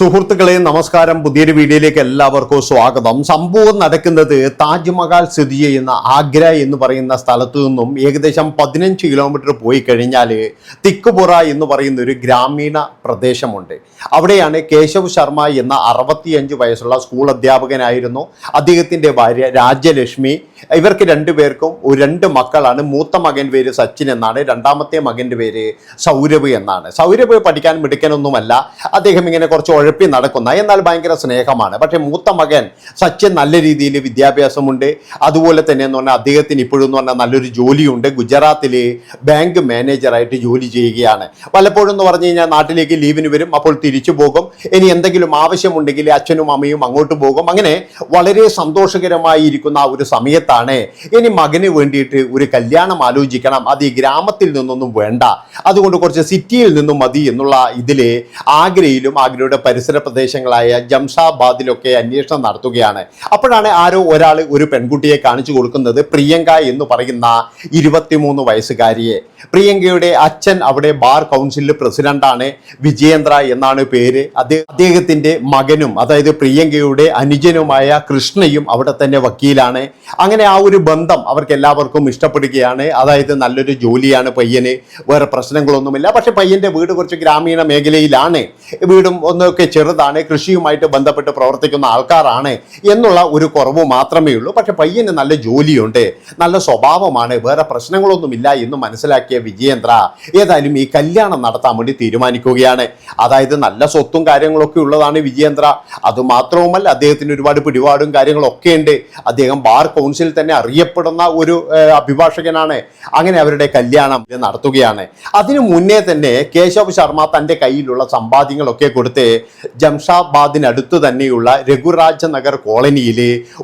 സുഹൃത്തുക്കളെ നമസ്കാരം. പുതിയൊരു വീഡിയോയിലേക്ക് എല്ലാവർക്കും സ്വാഗതം. സംഭവം നടക്കുന്നത് താജ്മഹൽ സ്ഥിതി ചെയ്യുന്ന ആഗ്ര എന്ന് പറയുന്ന സ്ഥലത്തു നിന്നും ഏകദേശം പതിനഞ്ച് കിലോമീറ്റർ പോയി കഴിഞ്ഞാൽ തിക്കുപുറ എന്ന് പറയുന്ന ഒരു ഗ്രാമീണ പ്രദേശമുണ്ട്. അവിടെയാണ് കേശവ് ശർമ്മ എന്ന അറുപത്തിയഞ്ച് വയസ്സുള്ള സ്കൂൾ അധ്യാപകനായിരുന്നു. അദ്ദേഹത്തിന്റെ ഭാര്യ രാജ്യലക്ഷ്മി ഇവർക്ക് രണ്ടുപേർക്കും ഒരു രണ്ട് മക്കളാണ്. മൂത്ത മകൻ പേര് സച്ചിൻ എന്നാണ് രണ്ടാമത്തെ മകന്റെ പേര് സൗരഭ് എന്നാണ്. സൗരഭ് പഠിക്കാൻ മിടുക്കനൊന്നുമല്ല. അദ്ദേഹം ഇങ്ങനെ കുറച്ച് ഉഴപ്പി നടക്കുന്ന എന്നാൽ ഭയങ്കര സ്നേഹമാണ്. പക്ഷേ മൂത്ത മകൻ സച്ചിൻ നല്ല രീതിയിൽ വിദ്യാഭ്യാസമുണ്ട്. അതുപോലെ തന്നെ എന്ന് പറഞ്ഞാൽ അദ്ദേഹത്തിന് ഇപ്പോഴും എന്ന് പറഞ്ഞാൽ നല്ലൊരു ജോലിയുണ്ട്. ഗുജറാത്തിൽ ബാങ്ക് മാനേജറായിട്ട് ജോലി ചെയ്യുകയാണ്. പലപ്പോഴും എന്ന് പറഞ്ഞു കഴിഞ്ഞാൽ നാട്ടിലേക്ക് ലീവിന് വരും അപ്പോൾ തിരിച്ചു പോകും. ഇനി എന്തെങ്കിലും ആവശ്യമുണ്ടെങ്കിൽ അച്ഛനും അമ്മയും അങ്ങോട്ട് പോകും. അങ്ങനെ വളരെ സന്തോഷകരമായി ഇരിക്കുന്ന ആ ഒരു സമയത്താണ് ഇനി മകന് വേണ്ടിയിട്ട് ഒരു കല്യാണം ആലോചിക്കണം. അത് ഈ ഗ്രാമത്തിൽ നിന്നൊന്നും വേണ്ട. അതുകൊണ്ട് കുറച്ച് സിറ്റിയിൽ നിന്നും മതി എന്നുള്ള ഇതിൽ ആഗ്രയിലും ആഗ്രയുടെ പരിസര പ്രദേശങ്ങളായ ജംഷാബാദിലൊക്കെ അന്വേഷണം നടത്തുകയാണ്. അപ്പോഴാണ് ആരോ ഒരാൾ ഒരു പെൺകുട്ടിയെ കാണിച്ചു കൊടുക്കുന്നത് പ്രിയങ്ക എന്ന് പറയുന്ന ഇരുപത്തിമൂന്ന് വയസ്സുകാരിയെ. പ്രിയങ്കയുടെ അച്ഛൻ അവിടെ ബാർ കൗൺസിലിൽ പ്രസിഡന്റാണ് വിജയേന്ദ്ര എന്നാണ് പേര്. അദ്ദേഹത്തിന്റെ മകനും അതായത് പ്രിയങ്കയുടെ അനുജനുമായ കൃഷ്ണയും അവിടെ തന്നെ വക്കീലാണ്. അങ്ങനെ ആ ഒരു ബന്ധം അവർക്ക് എല്ലാവർക്കും ഇഷ്ടപ്പെടുകയാണ്. അതായത് നല്ലൊരു ജോലിയാണ് പയ്യന്. വേറെ പ്രശ്നങ്ങളൊന്നുമില്ല. പക്ഷെ പയ്യന്റെ വീട് കുറച്ച് ഗ്രാമീണ മേഖലയിലാണ്. വീടും ഒന്നൊക്കെ ചെറുതാണ്. കൃഷിയുമായിട്ട് ബന്ധപ്പെട്ട് പ്രവർത്തിക്കുന്ന ആൾക്കാരാണ് എന്നുള്ള ഒരു കുറവ് മാത്രമേ ഉള്ളൂ പക്ഷെ പയ്യന് നല്ല ജോലിയുണ്ട്. നല്ല സ്വഭാവമാണ്. വേറെ പ്രശ്നങ്ങളൊന്നുമില്ല എന്ന് മനസ്സിലാക്കിയ വിജയേന്ദ്ര ഏതായാലും ഈ കല്യാണം നടത്താൻ വേണ്ടി തീരുമാനിക്കുകയാണ്. അതായത് നല്ല സ്വത്തും കാര്യങ്ങളൊക്കെ ഉള്ളതാണ് വിജയേന്ദ്ര. അതുമാത്രവുമല്ല അദ്ദേഹത്തിന് ഒരുപാട് പിടിപാടും കാര്യങ്ങളൊക്കെ ഉണ്ട്. അദ്ദേഹം ബാർ കൗൺസിൽ തന്നെ അറിയപ്പെടുന്ന ഒരു അഭിഭാഷകനാണ്. അങ്ങനെ അവരുടെ കല്യാണം നടത്തുകയാണ്. അതിനു മുന്നേ തന്നെ കേശവ് ശർമ്മ തന്റെ കയ്യിലുള്ള സമ്പാദ്യങ്ങളൊക്കെ കൊടുത്ത് ജംഷാബാദിനടുത്ത് തന്നെയുള്ള രഘുരാജ നഗർ കോളനിയിൽ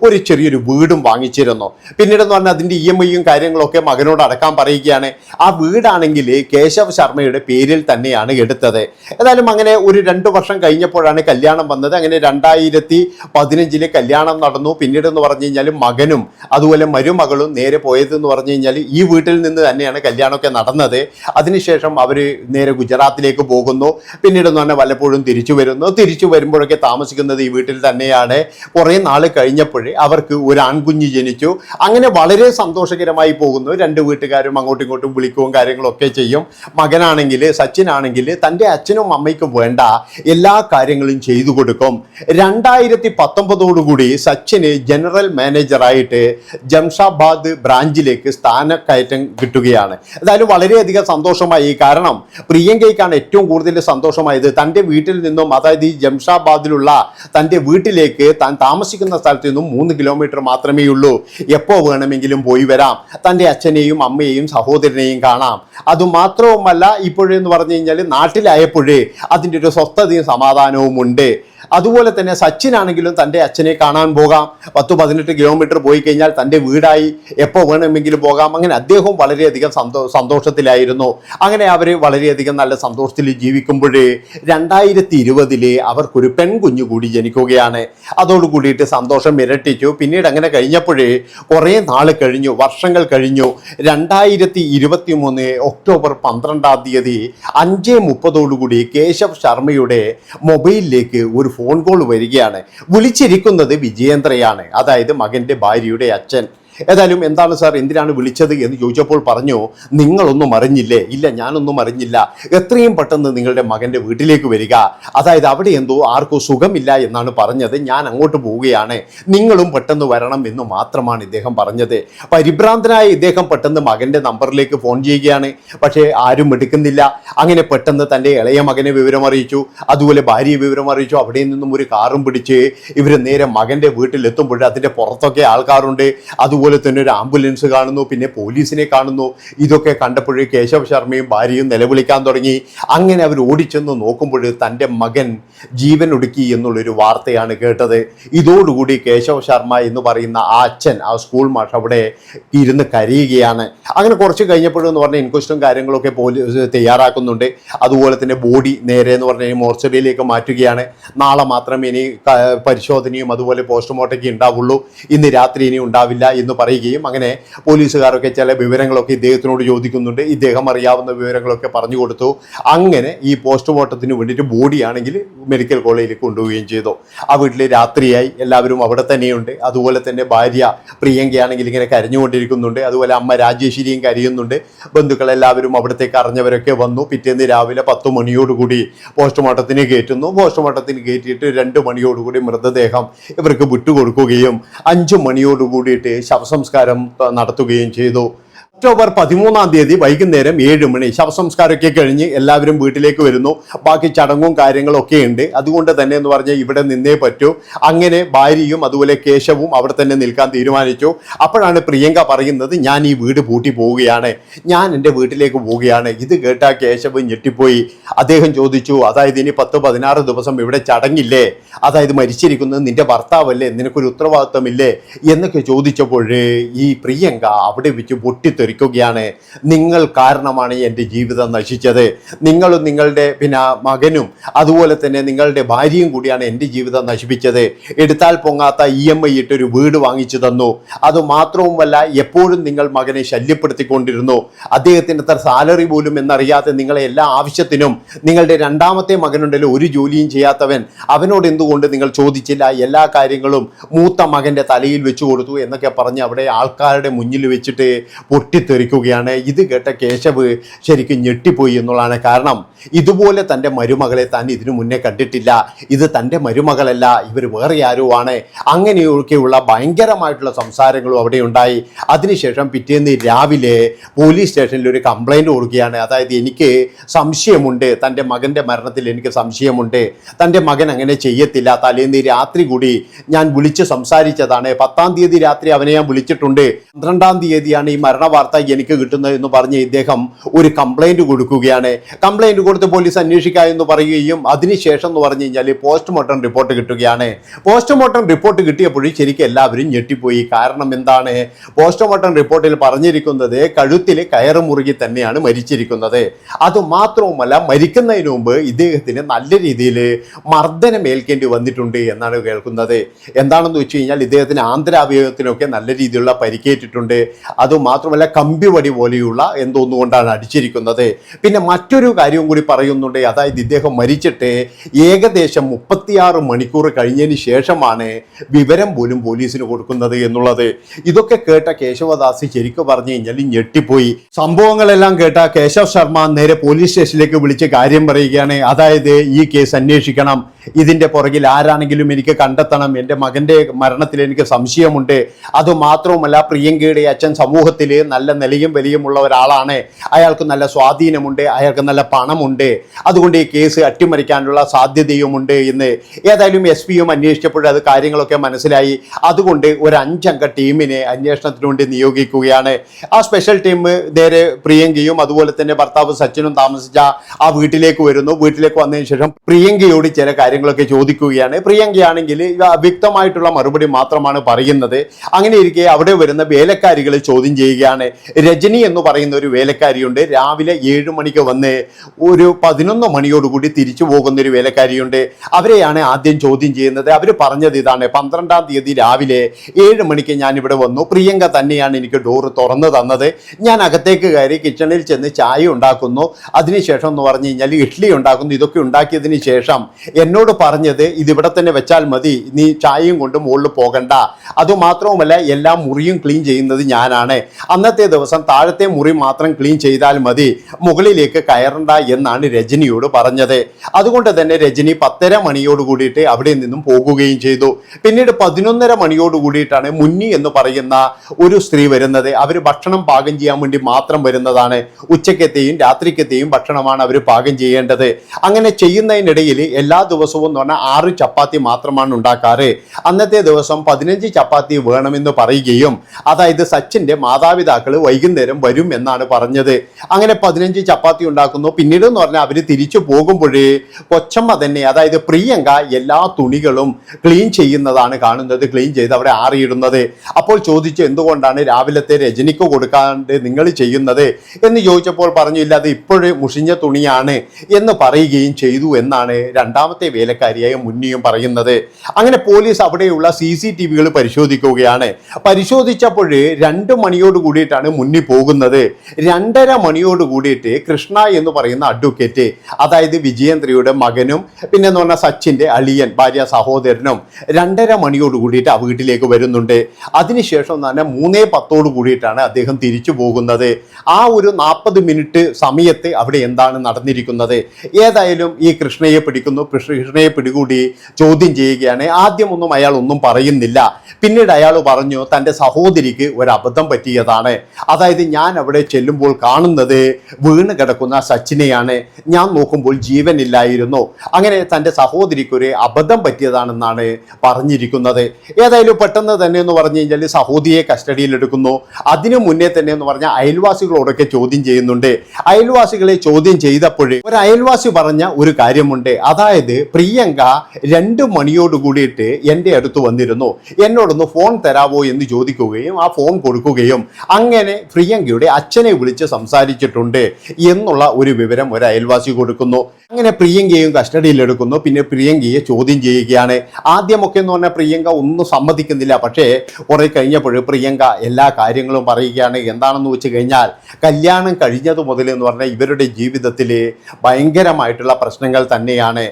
ഒരു ചെറിയൊരു വീടും വാങ്ങിച്ചിരുന്നു. പിന്നീട് എന്ന് പറഞ്ഞാൽ അതിന്റെ ഇ എം ഐയും കാര്യങ്ങളൊക്കെ മകനോട് അടക്കാൻ പറയുകയാണ്. ആ വീടാണെങ്കിൽ കേശവ് ശർമ്മയുടെ പേരിൽ തന്നെയാണ് എടുത്തത്. ഏതായാലും അങ്ങനെ ഒരു രണ്ട് വർഷം കഴിഞ്ഞപ്പോഴാണ് കല്യാണം വന്നത്. അങ്ങനെ രണ്ടായിരത്തി പതിനഞ്ചിൽ കല്യാണം നടന്നു. പിന്നീട് എന്ന് പറഞ്ഞു കഴിഞ്ഞാൽ മകനും അതുപോലെ മരുമകളും നേരെ പോയത് എന്ന് പറഞ്ഞു കഴിഞ്ഞാൽ ഈ വീട്ടിൽ നിന്ന് തന്നെയാണ് കല്യാണമൊക്കെ നടന്നത്. അതിനുശേഷം അവർ നേരെ ഗുജറാത്തിലേക്ക് പോകുന്നു. പിന്നീട് എന്ന് പറഞ്ഞാൽ വല്ലപ്പോഴും തിരിച്ചു വരുന്നു. തിരിച്ചു വരുമ്പോഴൊക്കെ താമസിക്കുന്നത് ഈ വീട്ടിൽ തന്നെയാണ്. കുറേ നാൾ കഴിഞ്ഞപ്പോഴേ അവർക്ക് ഒരു ആൺകുഞ്ഞ് ജനിച്ചു. അങ്ങനെ വളരെ സന്തോഷകരമായി പോകുന്നു. രണ്ട് വീട്ടുകാരും അങ്ങോട്ടും ഇങ്ങോട്ടും വിളിക്കുകയും കാര്യങ്ങളൊക്കെ ചെയ്യും. മകനാണെങ്കിൽ സച്ചിനാണെങ്കിൽ തന്റെ അച്ഛനും അമ്മയ്ക്കും വേണ്ട എല്ലാ കാര്യങ്ങളും ചെയ്തു കൊടുക്കും. രണ്ടായിരത്തി പത്തൊമ്പതോടുകൂടി സച്ചിന് ജനറൽ മാനേജറായിട്ട് ജംഷാബാദ് ബ്രാഞ്ചിലേക്ക് സ്ഥാനക്കയറ്റം കിട്ടുകയാണ്. എന്തായാലും വളരെയധികം സന്തോഷമായി. കാരണം പ്രിയങ്കയ്ക്കാണ് ഏറ്റവും കൂടുതൽ സന്തോഷമായത് തന്റെ വീട്ടിൽ നിന്നും അതായത് ഈ ജംഷാബാദിലുള്ള തന്റെ വീട്ടിലേക്ക് താൻ താമസിക്കുന്ന സ്ഥലത്ത് നിന്നും മൂന്ന് കിലോമീറ്റർ മാത്രമേ ഉള്ളൂ എപ്പോൾ വേണമെങ്കിലും പോയി വരാം. തന്റെ അച്ഛനെയും അമ്മയെയും സഹോദരനെയും കാണാം. അതുമാത്രവുമല്ല ഇപ്പോഴെന്ന് പറഞ്ഞു കഴിഞ്ഞാൽ നാട്ടിലായപ്പോഴേ അതിന്റെ ഒരു സ്വസ്ഥതയും സമാധാനവും ഉണ്ട് അതുപോലെ തന്നെ സച്ചിൻ ആണെങ്കിലും തന്റെ അച്ഛനെ കാണാൻ പോകാം. പത്ത് പതിനെട്ട് കിലോമീറ്റർ പോയി കഴിഞ്ഞാൽ തന്റെ വീടായി എപ്പോൾ വേണമെങ്കിലും പോകാം. അങ്ങനെ അദ്ദേഹവും വളരെയധികം സന്തോ സന്തോഷത്തിലായിരുന്നു. അങ്ങനെ അവർ വളരെയധികം നല്ല സന്തോഷത്തിൽ ജീവിക്കുമ്പോഴേ രണ്ടായിരത്തി ഇരുപതിലെ അവർക്കൊരു പെൺകുഞ്ഞു കൂടി ജനിക്കുകയാണ്. അതോട് കൂടിയിട്ട് സന്തോഷം ഇരട്ടിച്ചു. പിന്നീട് അങ്ങനെ കഴിഞ്ഞപ്പോഴേ കുറേ നാൾ കഴിഞ്ഞു വർഷങ്ങൾ കഴിഞ്ഞു. രണ്ടായിരത്തി ഇരുപത്തി മൂന്ന് ഒക്ടോബർ പന്ത്രണ്ടാം തീയതി അഞ്ച് മുപ്പതോടുകൂടി കേശവ് ശർമ്മയുടെ മൊബൈലിലേക്ക് ഒരു ഫോൺ കോൾ വരികയാണ്. വിളിച്ചിരിക്കുന്നത് വിജയേന്ദ്രയാണ്. അതായത് മകന്റെ ഭാര്യയുടെ അച്ഛൻ. ഏതായാലും എന്താണ് സാർ എന്തിനാണ് വിളിച്ചത് എന്ന് ചോദിച്ചപ്പോൾ പറഞ്ഞു നിങ്ങളൊന്നും അറിഞ്ഞില്ലേ? ഇല്ല ഞാനൊന്നും അറിഞ്ഞില്ല. എത്രയും പെട്ടെന്ന് നിങ്ങളുടെ മകന്റെ വീട്ടിലേക്ക് വരിക. അതായത് അവിടെ എന്തോ ആർക്കും സുഖമില്ല എന്നാണ് പറഞ്ഞത്. ഞാൻ അങ്ങോട്ട് പോവുകയാണ്. നിങ്ങളും പെട്ടെന്ന് വരണം എന്ന് മാത്രമാണ് ഇദ്ദേഹം പറഞ്ഞത്. പരിഭ്രാന്തനായ ഇദ്ദേഹം പെട്ടെന്ന് മകന്റെ നമ്പറിലേക്ക് ഫോൺ ചെയ്യുകയാണ്. പക്ഷേ ആരും എടുക്കുന്നില്ല. അങ്ങനെ പെട്ടെന്ന് തന്റെ ഇളയ മകനെ വിവരം അറിയിച്ചു. അതുപോലെ ഭാര്യയെ വിവരം അറിയിച്ചു. അവിടെ നിന്നും ഒരു കാറും പിടിച്ച് ഇവർ നേരെ മകന്റെ വീട്ടിലെത്തുമ്പോൾ അതിന്റെ പുറത്തൊക്കെ ആൾക്കാരുണ്ട്. അതുപോലെ തന്നെ ഒരു ആംബുലൻസ് കാണുന്നു പിന്നെ പോലീസിനെ കാണുന്നു. ഇതൊക്കെ കണ്ടപ്പോഴേ കേശവ ശർമ്മയും ഭാര്യയും നിലവിളിക്കാൻ തുടങ്ങി. അങ്ങനെ അവർ ഓടിച്ചെന്ന് നോക്കുമ്പോൾ തന്റെ മകൻ ജീവൻ ഒടുക്കി എന്നുള്ളൊരു വാർത്തയാണ് കേട്ടത്. ഇതോടുകൂടി കേശവ ശർമ്മ എന്ന് പറയുന്ന ആ അച്ഛൻ ആ സ്കൂൾ മാഷ് അവിടെ ഇരുന്ന് കരയുകയാണ്. അങ്ങനെ കുറച്ച് കഴിഞ്ഞപ്പോഴെന്ന് പറഞ്ഞാൽ ഇൻക്വസ്റ്റും കാര്യങ്ങളൊക്കെ പോലീസ് തയ്യാറാക്കുന്നുണ്ട്. അതുപോലെ തന്നെ ബോഡി നേരെ എന്ന് പറഞ്ഞാൽ മോർച്ചറിയിലേക്ക് മാറ്റുകയാണ്. നാളെ മാത്രം ഇനി പരിശോധനയും അതുപോലെ പോസ്റ്റ്മോർട്ടമൊക്കെ ഉണ്ടാവുള്ളൂ. ഇന്ന് രാത്രി ഇനി ഉണ്ടാവില്ല പറയുകയും അങ്ങനെ പോലീസുകാരൊക്കെ ചില വിവരങ്ങളൊക്കെ ഇദ്ദേഹത്തിനോട് ചോദിക്കുന്നുണ്ട്. ഇദ്ദേഹം അറിയാവുന്ന വിവരങ്ങളൊക്കെ പറഞ്ഞു കൊടുത്തു. അങ്ങനെ ഈ പോസ്റ്റ്മോർട്ടത്തിന് വേണ്ടിയിട്ട് ബോഡിയാണെങ്കിൽ മെഡിക്കൽ കോളേജിൽ കൊണ്ടുപോവുകയും ചെയ്തു. ആ വീട്ടിൽ രാത്രിയായി. എല്ലാവരും അവിടെ തന്നെയുണ്ട്. അതുപോലെ തന്നെ ഭാര്യ പ്രിയങ്കയാണെങ്കിൽ ഇങ്ങനെ കരഞ്ഞുകൊണ്ടിരിക്കുന്നുണ്ട്. അതുപോലെ അമ്മ രാജേശ്വരിയും കരയുന്നുണ്ട്. ബന്ധുക്കളെല്ലാവരും അവിടത്തേക്ക് അറിഞ്ഞവരൊക്കെ വന്നു. പിറ്റേന്ന് രാവിലെ പത്ത് മണിയോടുകൂടി പോസ്റ്റ്മോർട്ടത്തിന് കയറ്റുന്നു. പോസ്റ്റ്മോർട്ടത്തിന് കയറ്റിയിട്ട് രണ്ട് മണിയോടുകൂടി മൃതദേഹം ഇവർക്ക് വിട്ടുകൊടുക്കുകയും അഞ്ചു മണിയോടുകൂടിയിട്ട് ശവസംസ്കാരം നടത്തുകയും ചെയ്തു. ഒക്ടോബർ പതിമൂന്നാം തീയതി വൈകുന്നേരം ഏഴ് മണി. ശവസംസ്കാരമൊക്കെ കഴിഞ്ഞ് എല്ലാവരും വീട്ടിലേക്ക് വരുന്നു. ബാക്കി ചടങ്ങും കാര്യങ്ങളൊക്കെ ഉണ്ട്. അതുകൊണ്ട് തന്നെ എന്ന് പറഞ്ഞാൽ ഇവിടെ നിന്നേ പറ്റൂ. അങ്ങനെ ഭാര്യയും അതുപോലെ കേശവും അവിടെ തന്നെ നിൽക്കാൻ തീരുമാനിച്ചു. അപ്പോഴാണ് പ്രിയങ്ക പറയുന്നത് ഞാൻ ഈ വീട് പൂട്ടി പോവുകയാണ്. ഞാൻ എന്റെ വീട്ടിലേക്ക് പോവുകയാണ്. ഇത് കേട്ട കേശവ് ഞെട്ടിപ്പോയി. അദ്ദേഹം ചോദിച്ചു അതായത് ഇനി പത്ത് പതിനാറ് ദിവസം ഇവിടെ ചടങ്ങില്ലേ? അതായത് മരിച്ചിരിക്കുന്നത് നിന്റെ ഭർത്താവല്ലേ? നിനക്കൊരു ഉത്തരവാദിത്വമില്ലേ? എന്നൊക്കെ ചോദിച്ചപ്പോൾ ഈ പ്രിയങ്ക അവിടെ വെച്ച് പൊട്ടിത്തെറിക്കുകയാണ് നിങ്ങൾ കാരണമാണ് എന്റെ ജീവിതം നശിച്ചത്. നിങ്ങളും നിങ്ങളുടെ പിന്നെ മകനും അതുപോലെ തന്നെ നിങ്ങളുടെ ഭാര്യയും കൂടിയാണ് എന്റെ ജീവിതം നശിപ്പിച്ചത്. എടുത്താൽ പൊങ്ങാത്ത ഇ എം ഐ ഇട്ടൊരു വീട് വാങ്ങിച്ചു തന്നു. അത് മാത്രവുമല്ല എപ്പോഴും നിങ്ങൾ മകനെ ശല്യപ്പെടുത്തിക്കൊണ്ടിരുന്നു. അദ്ദേഹത്തിന് അത്ര സാലറി പോലും എന്നറിയാതെ നിങ്ങളെ എല്ലാ ആവശ്യത്തിനും നിങ്ങളുടെ രണ്ടാമത്തെ മകനുണ്ടല്ലോ ഒരു ജോലിയും ചെയ്യാത്തവൻ. അവനോട് എന്തുകൊണ്ട് നിങ്ങൾ ചോദിച്ചില്ല? എല്ലാ കാര്യങ്ങളും മൂത്ത മകന്റെ തലയിൽ വെച്ചു കൊടുത്തു എന്നൊക്കെ പറഞ്ഞ് അവിടെ ആൾക്കാരുടെ മുന്നിൽ വെച്ചിട്ട് പൊട്ടിത്തെറിക്കുകയാണ് ഇത് കേട്ട കേശവ് ശരിക്കും ഞെട്ടിപ്പോയി എന്നുള്ളതാണ് കാരണം. ഇതുപോലെ തന്റെ മരുമകളെ താൻ ഇതിനു മുന്നേ കണ്ടിട്ടില്ല. ഇത് തന്റെ മരുമകളല്ല ഇവർ വേറെ ആരോ ആണ്. അങ്ങനെയൊക്കെയുള്ള ഭയങ്കരമായിട്ടുള്ള സംസാരങ്ങളും അവിടെ ഉണ്ടായി. അതിനുശേഷം പിറ്റേന്ന് രാവിലെ പോലീസ് സ്റ്റേഷനിൽ ഒരു കംപ്ലൈന്റ് കൊടുക്കുകയാണ്. അതായത് എനിക്ക് സംശയമുണ്ട്. തന്റെ മകന്റെ മരണത്തിൽ എനിക്ക് സംശയമുണ്ട്. തന്റെ മകൻ അങ്ങനെ ചെയ്യത്തില്ല. തലേന്ന് രാത്രി കൂടി ഞാൻ വിളിച്ച് സംസാരിച്ചതാണ്. പത്താം തീയതി രാത്രി അവനെ ഞാൻ വിളിച്ചിട്ടുണ്ട്. പന്ത്രണ്ടാം തീയതിയാണ് ഈ മരണ വാർത്ത എനിക്ക് കിട്ടുന്നത് എന്ന് പറഞ്ഞ് ഇദ്ദേഹം ഒരു കംപ്ലൈന്റ് കൊടുക്കുകയാണ്. കംപ്ലൈന്റ് കൊടുത്ത് പോലീസ് അന്വേഷിക്കുക എന്ന് പറയുകയും അതിനുശേഷം എന്ന് പറഞ്ഞു കഴിഞ്ഞാൽ പോസ്റ്റ്മോർട്ടം റിപ്പോർട്ട് കിട്ടുകയാണ്. പോസ്റ്റ്മോർട്ടം റിപ്പോർട്ട് കിട്ടിയപ്പോഴും ശരിക്കും എല്ലാവരും ഞെട്ടിപ്പോയി. കാരണം എന്താണ്? പോസ്റ്റ്മോർട്ടം റിപ്പോർട്ടിൽ പറഞ്ഞിരിക്കുന്നത് കഴുത്തിൽ കയറ് മുറുകി തന്നെയാണ് മരിച്ചിരിക്കുന്നത്. അതുമാത്രവുമല്ല മരിക്കുന്നതിന് മുമ്പ് ഇദ്ദേഹത്തിന് നല്ല രീതിയിൽ മർദ്ദനം ഏൽക്കേണ്ടി വന്നിട്ടുണ്ട് എന്നാണ് കേൾക്കുന്നത്. എന്താണെന്ന് വെച്ച് കഴിഞ്ഞാൽ ഇദ്ദേഹത്തിന് ആന്തരാവയവത്തിനൊക്കെ നല്ല രീതിയിലുള്ള പരിക്കേറ്റിട്ടുണ്ട്. അതുമാത്രമല്ല കമ്പിവടി പോലെയുള്ള എന്തോന്നുകൊണ്ടാണ് അടിച്ചിരിക്കുന്നത്? പിന്നെ മറ്റൊരു കാര്യവും കൂടി പറയുന്നുണ്ട്. അതായത് ഇദ്ദേഹം മരിച്ചിട്ട് ഏകദേശം മുപ്പത്തിയാറ് മണിക്കൂർ കഴിഞ്ഞതിന് ശേഷമാണ് വിവരം പോലും പോലീസിന് കൊടുക്കുന്നത് എന്നുള്ളത്. ഇതൊക്കെ കേട്ട കേശവദാസ് ശരിക്കും പറഞ്ഞു കഴിഞ്ഞാൽ ഞെട്ടിപ്പോയി. സംഭവങ്ങളെല്ലാം കേട്ട കേശവ് ശർമ്മ നേരെ പോലീസ് സ്റ്റേഷനിലേക്ക് വിളിച്ച് കാര്യം പറയുകയാണ്. അതായത് ഈ കേസ് അന്വേഷിക്കണം. ഇതിന്റെ പുറകിൽ ആരാണെങ്കിലും എനിക്ക് കണ്ടെത്തണം. എന്റെ മകന്റെ മരണത്തിൽ എനിക്ക് സംശയമുണ്ട്. അതുമാത്രവുമല്ല പ്രിയങ്കയുടെ അച്ഛൻ സമൂഹത്തിൽ നല്ല നിലയും വലിയുമുള്ള ഒരാളാണ്. അയാൾക്ക് നല്ല സ്വാധീനമുണ്ട് അയാൾക്ക് നല്ല പണമുണ്ട്. അതുകൊണ്ട് ഈ കേസ് അട്ടിമറിക്കാനുള്ള സാധ്യതയുമുണ്ട് എന്ന് ഏതായാലും എസ് പിയും അന്വേഷിച്ചപ്പോൾ അത് കാര്യങ്ങളൊക്കെ മനസ്സിലായി. അതുകൊണ്ട് ഒരു അഞ്ചംഗ ടീമിനെ അന്വേഷണത്തിന് വേണ്ടി നിയോഗിക്കുകയാണ്. ആ സ്പെഷ്യൽ ടീം നേരെ പ്രിയങ്കയും അതുപോലെ തന്നെ ഭർത്താവ് സച്ചിനും താമസിച്ച ആ വീട്ടിലേക്ക് വരുന്നു. വീട്ടിലേക്ക് വന്നതിന് ശേഷം പ്രിയങ്കയോട് ചില കാര്യങ്ങളൊക്കെ ചോദിക്കുകയാണ്. പ്രിയങ്കയാണെങ്കിൽ വ്യക്തമായിട്ടുള്ള മറുപടി മാത്രമാണ് പറയുന്നത്. അങ്ങനെ ഇരിക്കെ അവിടെ വരുന്ന വേലക്കാരികളെ ചോദ്യം ചെയ്യുകയാണ്. രജനി എന്ന് പറയുന്ന ഒരു വേലക്കാരിയുണ്ട്. രാവിലെ ഏഴ് മണിക്ക് വന്ന് ഒരു പതിനൊന്ന് മണിയോടുകൂടി തിരിച്ചു പോകുന്ന ഒരു വേലക്കാരിയുണ്ട്. അവരെയാണ് ആദ്യം ചോദ്യം ചെയ്യുന്നത്. അവർ പറഞ്ഞത് ഇതാണ്. പന്ത്രണ്ടാം തീയതി രാവിലെ ഏഴ് മണിക്ക് ഞാൻ ഇവിടെ വന്നു. പ്രിയങ്ക തന്നെയാണ് എനിക്ക് ഡോറ് തുറന്നു തന്നത്. ഞാൻ അകത്തേക്ക് കയറി കിച്ചണിൽ ചെന്ന് ചായ ഉണ്ടാക്കുന്നു. അതിനുശേഷം എന്ന് പറഞ്ഞു കഴിഞ്ഞാൽ ഇഡ്ഡലി ഉണ്ടാക്കുന്നു. ഇതൊക്കെ ഉണ്ടാക്കിയതിന് ശേഷം എന്നോട് പറഞ്ഞത് ഇതിവിടെ തന്നെ വെച്ചാൽ മതി നീ ചായയും കൊണ്ട് മുകളിൽ പോകണ്ട. അതുമാത്രവുമല്ല എല്ലാ മുറിയും ക്ലീൻ ചെയ്യുന്നത് ഞാനാണ്. അന്നത്തെ ദിവസം താഴത്തെ മുറി മാത്രം ക്ലീൻ ചെയ്താൽ മതി. മുകളിലേക്ക് കയറണ്ട എന്നാണ് രജനിയോട് പറഞ്ഞത്. അതുകൊണ്ട് തന്നെ രജനി പത്തര മണിയോട് കൂടിയിട്ട് അവിടെ നിന്നും പോകുകയും ചെയ്തു. പിന്നീട് പതിനൊന്നര മണിയോട് കൂടിയിട്ടാണ് മുന്നി എന്ന് പറയുന്ന ഒരു സ്ത്രീ വരുന്നത്. അവർ ഭക്ഷണം പാകം ചെയ്യാൻ വേണ്ടി മാത്രം വരുന്നതാണ്. ഉച്ചക്കത്തെയും രാത്രിക്കത്തെയും ഭക്ഷണമാണ് അവർ പാകം ചെയ്യേണ്ടത്. അങ്ങനെ ചെയ്യുന്നതിനിടയിൽ എല്ലാ ദിവസവും എന്ന് പറഞ്ഞാൽ ആറ് ചപ്പാത്തി മാത്രമാണ് ഉണ്ടാക്കാറ്. അന്നത്തെ ദിവസം പതിനഞ്ച് ചപ്പാത്തി വേണമെന്ന് പറയുകയും അതായത് സച്ചിന്റെ മാതാപിതാക്കൾ വൈകുന്നേരം വരും എന്നാണ് പറഞ്ഞത്. അങ്ങനെ പതിനഞ്ച് ചപ്പാത്തി ഉണ്ടാക്കുന്നു. പിന്നീട് എന്ന് പറഞ്ഞാൽ അവർ തിരിച്ചു പോകുമ്പോഴേ കൊച്ചമ്മ തന്നെ അതായത് പ്രിയങ്ക എല്ലാ തുണികളും ക്ലീൻ ചെയ്യുന്നതാണ് കാണുന്നത് ക്ലീൻ ചെയ്ത് അവിടെ ആറിയിടുന്നത്. അപ്പോൾ ചോദിച്ചു എന്തുകൊണ്ടാണ് രാവിലത്തെ രജനിക്ക് കൊടുക്കാണ്ട് നിങ്ങൾ ചെയ്യുന്നത്? എന്ന് ചോദിച്ചപ്പോൾ പറഞ്ഞു ഇല്ല അത് ഇപ്പോഴും മുഷിഞ്ഞ തുണിയാണ് എന്ന് പറയുകയും ചെയ്തു എന്നാണ് രണ്ടാമത്തെ വേല വേലക്കാരിയായ മുന്നിയും പറയുന്നത്. അങ്ങനെ പോലീസ് അവിടെയുള്ള സി സി ടി വികൾ പരിശോധിക്കുകയാണ്. പരിശോധിച്ചപ്പോൾ രണ്ട് മണിയോട് കൂടിയിട്ടാണ് മുന്നി പോകുന്നത്. രണ്ടര മണിയോട് കൂടിയിട്ട് കൃഷ്ണ എന്ന് പറയുന്ന അഡ്വക്കേറ്റ് അതായത് വിജയേന്ദ്രയുടെ മകനും പിന്നെ എന്ന് പറഞ്ഞാൽ സച്ചിന്റെ അളിയൻ ഭാര്യ സഹോദരനും രണ്ടര മണിയോട് കൂടിയിട്ട് ആ വീട്ടിലേക്ക് വരുന്നുണ്ട്. അതിനുശേഷം തന്നെ മൂന്നേ പത്തോട് കൂടിയിട്ടാണ് അദ്ദേഹം തിരിച്ചു പോകുന്നത്. ആ ഒരു നാൽപ്പത് മിനിറ്റ് സമയത്ത് അവിടെ എന്താണ് നടന്നിരിക്കുന്നത്? ഏതായാലും ഈ കൃഷ്ണയെ പിടിക്കുന്നു. കൃഷ്ണ- പിടികൂടി ചോദ്യം ചെയ്യുകയാണ്. ആദ്യമൊന്നും അയാൾ ഒന്നും പറയുന്നില്ല. പിന്നീട് അയാൾ പറഞ്ഞു തന്റെ സഹോദരിക്ക് ഒരു അബദ്ധം പറ്റിയതാണ്. അതായത് ഞാൻ അവിടെ ചെല്ലുമ്പോൾ കാണുന്നത് വീണ് കിടക്കുന്ന സച്ചിനെയാണ്. ഞാൻ നോക്കുമ്പോൾ ജീവനില്ലായിരുന്നു. അങ്ങനെ തന്റെ സഹോദരിക്ക് ഒരു അബദ്ധം പറ്റിയതാണെന്നാണ് പറഞ്ഞിരിക്കുന്നത്. ഏതായാലും പെട്ടെന്ന് തന്നെ എന്ന് പറഞ്ഞു കഴിഞ്ഞാൽ സഹോദരിയെ കസ്റ്റഡിയിലെടുക്കുന്നു അതിനു മുന്നേ തന്നെ എന്ന് പറഞ്ഞാൽ അയൽവാസികളോടൊക്കെ ചോദ്യം ചെയ്യുന്നുണ്ട്. അയൽവാസികളെ ചോദ്യം ചെയ്തപ്പോൾ ഒരു അയൽവാസി പറഞ്ഞ ഒരു കാര്യമുണ്ട്. അതായത് പ്രിയങ്ക രണ്ട് മണിയോട് കൂടിയിട്ട് എന്റെ അടുത്ത് വന്നിരുന്നു. എന്നോടൊന്ന് ഫോൺ തരാവോ എന്ന് ചോദിക്കുകയും ആ ഫോൺ കൊടുക്കുകയും അങ്ങനെ പ്രിയങ്കയുടെ അച്ഛനെ വിളിച്ച് സംസാരിച്ചിട്ടുണ്ട് എന്നുള്ള ഒരു വിവരം ഒരു അയൽവാസി കൊടുക്കുന്നു. അങ്ങനെ പ്രിയങ്കയും കസ്റ്റഡിയിലെടുക്കുന്നു പിന്നെ പ്രിയങ്കയെ ചോദ്യം ചെയ്യുകയാണ്. ആദ്യമൊക്കെ എന്ന് പറഞ്ഞാൽ പ്രിയങ്ക ഒന്നും സമ്മതിക്കുന്നില്ല. പക്ഷേ കുറെ കഴിഞ്ഞപ്പോൾ പ്രിയങ്ക എല്ലാ കാര്യങ്ങളും പറയുകയാണ്. എന്താണെന്ന് വെച്ച് കഴിഞ്ഞാൽ കല്യാണം കഴിഞ്ഞത് മുതൽ എന്ന് പറഞ്ഞാൽ ഇവരുടെ ജീവിതത്തിൽ ഭയങ്കരമായിട്ടുള്ള പ്രശ്നങ്ങൾ തന്നെയാണ്.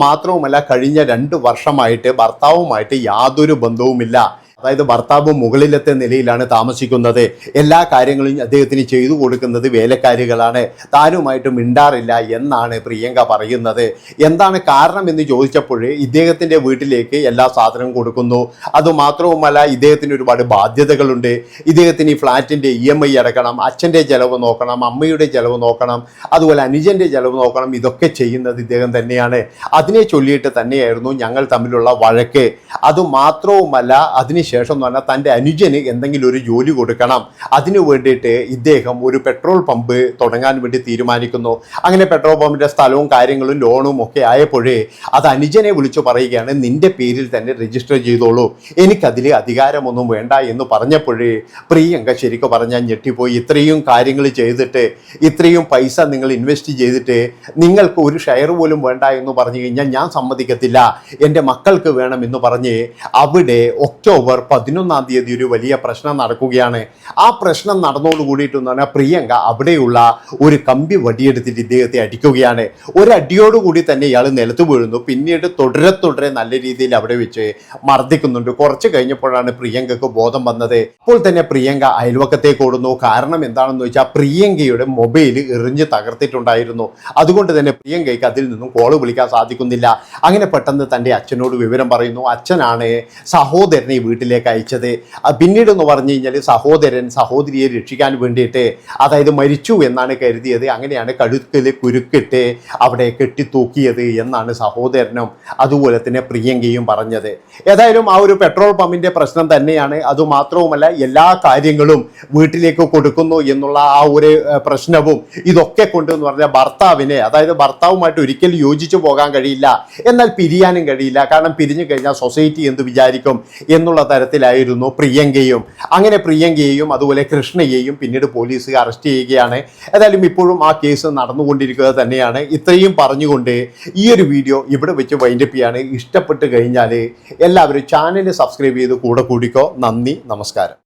അതുമാത്രവുമല്ല കഴിഞ്ഞ രണ്ട് വർഷമായിട്ട് ഭർത്താവുമായിട്ട് യാതൊരു ബന്ധവുമില്ല. അതായത് ഭർത്താവ് മുകളിലത്തെ നിലയിലാണ് താമസിക്കുന്നത്. എല്ലാ കാര്യങ്ങളും അദ്ദേഹത്തിന് ചെയ്തു കൊടുക്കുന്നത് വേലക്കാരികളാണ്. താനുമായിട്ട് മിണ്ടാറില്ല എന്നാണ് പ്രിയങ്ക പറയുന്നത്. എന്താണ് കാരണം എന്ന് ചോദിച്ചപ്പോൾ ഇദ്ദേഹത്തിന്റെ വീട്ടിലേക്ക് എല്ലാ സാധനവും കൊടുക്കുന്നു. അതുമാത്രവുമല്ല ഇദ്ദേഹത്തിന് ഒരുപാട് ബാധ്യതകളുണ്ട്. ഇദ്ദേഹത്തിന് ഈ ഫ്ലാറ്റിന്റെ ഇ എം ഐ അടക്കണം അച്ഛന്റെ ചെലവ് നോക്കണം അമ്മയുടെ ചെലവ് നോക്കണം അതുപോലെ അനുജന്റെ ചെലവ് നോക്കണം ഇതൊക്കെ ചെയ്യുന്നത് ഇദ്ദേഹം തന്നെയാണ്. അതിനെ ചൊല്ലിയിട്ട് തന്നെയായിരുന്നു ഞങ്ങൾ തമ്മിലുള്ള വഴക്ക്. അതുമാത്രവുമല്ല അതിനുശേഷം എന്ന് പറഞ്ഞാൽ തന്റെ അനുജന് എന്തെങ്കിലും ഒരു ജോലി കൊടുക്കണം. അതിനു വേണ്ടിയിട്ട് ഇദ്ദേഹം ഒരു പെട്രോൾ പമ്പ് തുടങ്ങാൻ വേണ്ടി തീരുമാനിക്കുന്നു. അങ്ങനെ പെട്രോൾ പമ്പിന്റെ സ്ഥലവും കാര്യങ്ങളും ലോണും ഒക്കെ ആയപ്പോഴേ അത് അനുജനെ വിളിച്ചു പറയുകയാണ് നിന്റെ പേരിൽ തന്നെ രജിസ്റ്റർ ചെയ്തോളൂ. എനിക്കതിൽ അധികാരമൊന്നും വേണ്ട എന്ന് പറഞ്ഞപ്പോഴേ പ്രിയങ്ക ശരിക്കും പറഞ്ഞാൽ ഞെട്ടിപ്പോയി. ഇത്രയും കാര്യങ്ങൾ ചെയ്തിട്ട് ഇത്രയും പൈസ നിങ്ങൾ ഇൻവെസ്റ്റ് ചെയ്തിട്ട് നിങ്ങൾക്ക് ഒരു ഷെയർ പോലും വേണ്ട എന്ന് പറഞ്ഞു കഴിഞ്ഞാൽ ഞാൻ സമ്മതിക്കത്തില്ല. എന്റെ മക്കൾക്ക് വേണം എന്ന് പറഞ്ഞ് അവിടെ ഒക്ടോബർ പതിനൊന്നാം തീയതി ഒരു വലിയ പ്രശ്നം നടക്കുകയാണ്. ആ പ്രശ്നം നടന്നോട് കൂടിയിട്ടെന്ന് പറഞ്ഞാൽ പ്രിയങ്ക അവിടെയുള്ള ഒരു കമ്പി വടിയെടുത്തിട്ട് ഇദ്ദേഹത്തെ അടിക്കുകയാണ്. ഒരടിയോടുകൂടി തന്നെ ഇയാൾ നിലത്ത് വീഴുന്നു. പിന്നീട് തുടരെ തുടരെ നല്ല രീതിയിൽ അവിടെ വെച്ച് മർദ്ദിക്കുന്നുണ്ട്. കുറച്ച് കഴിഞ്ഞപ്പോഴാണ് പ്രിയങ്കക്ക് ബോധം വന്നത്. അപ്പോൾ തന്നെ പ്രിയങ്ക അയൽവക്കത്തേക്ക് ഓടുന്നു. കാരണം എന്താണെന്ന് വെച്ചാൽ പ്രിയങ്കയുടെ മൊബൈൽ എറിഞ്ഞ് തകർത്തിട്ടുണ്ടായിരുന്നു. അതുകൊണ്ട് തന്നെ പ്രിയങ്കയ്ക്ക് അതിൽ നിന്നും കോൾ വിളിക്കാൻ സാധിക്കുന്നില്ല. അങ്ങനെ പെട്ടെന്ന് തന്റെ അച്ഛനോട് വിവരം പറയുന്നു. അച്ഛനാണ് സഹോദരനെ ഈ വീട്ടിലേക്ക് അയച്ചത്. ആ പിന്നീട് എന്ന് പറഞ്ഞു കഴിഞ്ഞാൽ സഹോദരൻ സഹോദരിയെ രക്ഷിക്കാൻ വേണ്ടിയിട്ട് അതായത് മരിച്ചു എന്നാണ് കരുതിയത്. അങ്ങനെയാണ് കഴുത്തിൽ കുരുക്കിട്ട് അവിടെ കെട്ടിത്തൂക്കിയത് എന്നാണ് സഹോദരനും അതുപോലെ തന്നെ പ്രിയങ്കയും പറഞ്ഞത്. ഏതായാലും ആ ഒരു പെട്രോൾ പമ്പിന്റെ പ്രശ്നം തന്നെയാണ്. അതുമാത്രവുമല്ല എല്ലാ കാര്യങ്ങളും വീട്ടിലേക്ക് കൊടുക്കുന്നു എന്നുള്ള ആ ഒരു പ്രശ്നവും ഇതൊക്കെ കൊണ്ട് എന്ന് പറഞ്ഞാൽ ഭർത്താവിനെ അതായത് ഭർത്താവുമായിട്ട് ഒരിക്കലും യോജിച്ചു പോകാൻ കഴിയില്ല. എന്നാൽ പിരിയാനും കഴിയില്ല. കാരണം പിരിഞ്ഞു കഴിഞ്ഞാൽ സൊസൈറ്റി എന്ത് വിചാരിക്കും എന്നുള്ള തരത്തിലായിരുന്നു പ്രിയങ്കയും. അങ്ങനെ പ്രിയങ്കയെയും അതുപോലെ കൃഷ്ണയെയും പിന്നീട് പോലീസ് അറസ്റ്റ് ചെയ്യുകയാണ്. ഏതായാലും ഇപ്പോഴും ആ കേസ് നടന്നുകൊണ്ടിരിക്കുക തന്നെയാണ്. ഇത്രയും പറഞ്ഞുകൊണ്ട് ഈ ഒരു വീഡിയോ ഇവിടെ വെച്ച് വൈൻഡപ്പ് ചെയ്യാണ്. ഇഷ്ടപ്പെട്ട് കഴിഞ്ഞാൽ എല്ലാവരും ചാനൽ സബ്സ്ക്രൈബ് ചെയ്ത് കൂടെ കൂടിക്കോ. നന്ദി നമസ്കാരം.